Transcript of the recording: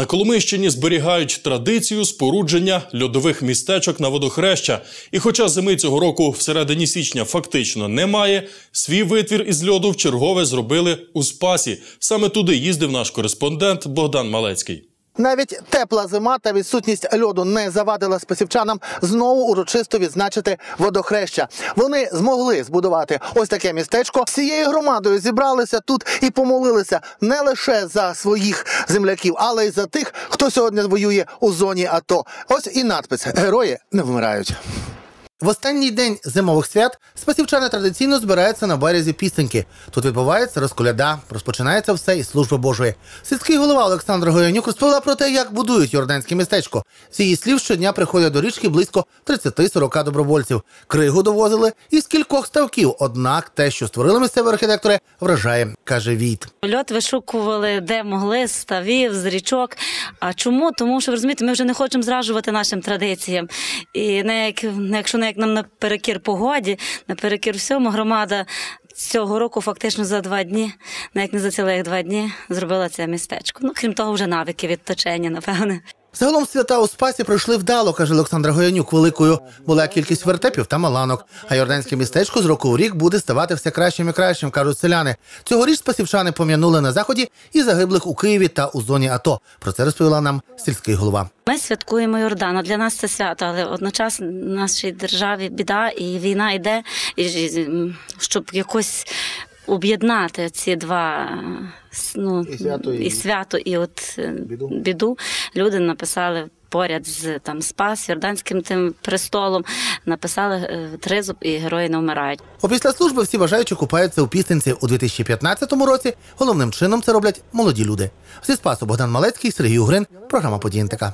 На Коломийщині зберігають традицію спорудження льодових містечок на водохреща. І хоча зими цього року всередині січня фактично немає, свій витвір із льоду в чергове зробили у Спасі. Саме туди їздив наш кореспондент Богдан Малецький. Навіть тепла зима та відсутність льоду не завадила спасівчанам знову урочисто відзначити водохреща. Вони змогли збудувати ось таке містечко. Всією громадою зібралися тут і помолилися не лише за своїх земляків, але й за тих, хто сьогодні воює у зоні АТО. Ось і надпис Герої не вмирають. В останній день зимових свят спасівчани традиційно збираються на березі пісеньки. Тут відбувається розколяда, розпочинається все із служби Божої. Сільський голова Олександр Гоянюк розповіла про те, як будують Йорданське містечко. З її слів щодня приходять до річки близько 30-40 добровольців. Кригу довозили із кількох ставків. Однак те, що створили місцеві архітектори, вражає, каже Війт. Льот вишукували де могли, з ставів, з річок. А чому? Тому що розумієте, ми вже не хочемо зражувати нашим традиціям. І не як якщо не як нам наперекір погоді, наперекір всьому, громада цього року фактично за два дні, навіть не за цілих два дні, зробила це містечко. Ну крім того, вже навики відточення, напевне. Загалом свята у Спасі пройшли вдало, каже Олександр Гоянюк. Великою була кількість вертепів та маланок. А Йорданське містечко з року в рік буде ставати все кращим і кращим, кажуть селяни. Цьогоріч спасівчани пом'янули на заході і загиблих у Києві та у зоні АТО. Про це розповіла нам сільський голова. Ми святкуємо Йордана. Для нас це свято, але одночасно в нашій державі біда і війна йде, і, щоб якось об'єднати ці два ну, І свято, і- і свято, і от е, Біду. біду. Люди написали. Поряд з там Спас, Йорданським тим престолом написали е, тризуб і герої не вмирають. Опісля служби всі бажаючі купаються у пісенці у 2015 році. Головним чином це роблять молоді люди. Зі Спасу Богдан Малецький, Сергій Угрин, програма «Події НТК».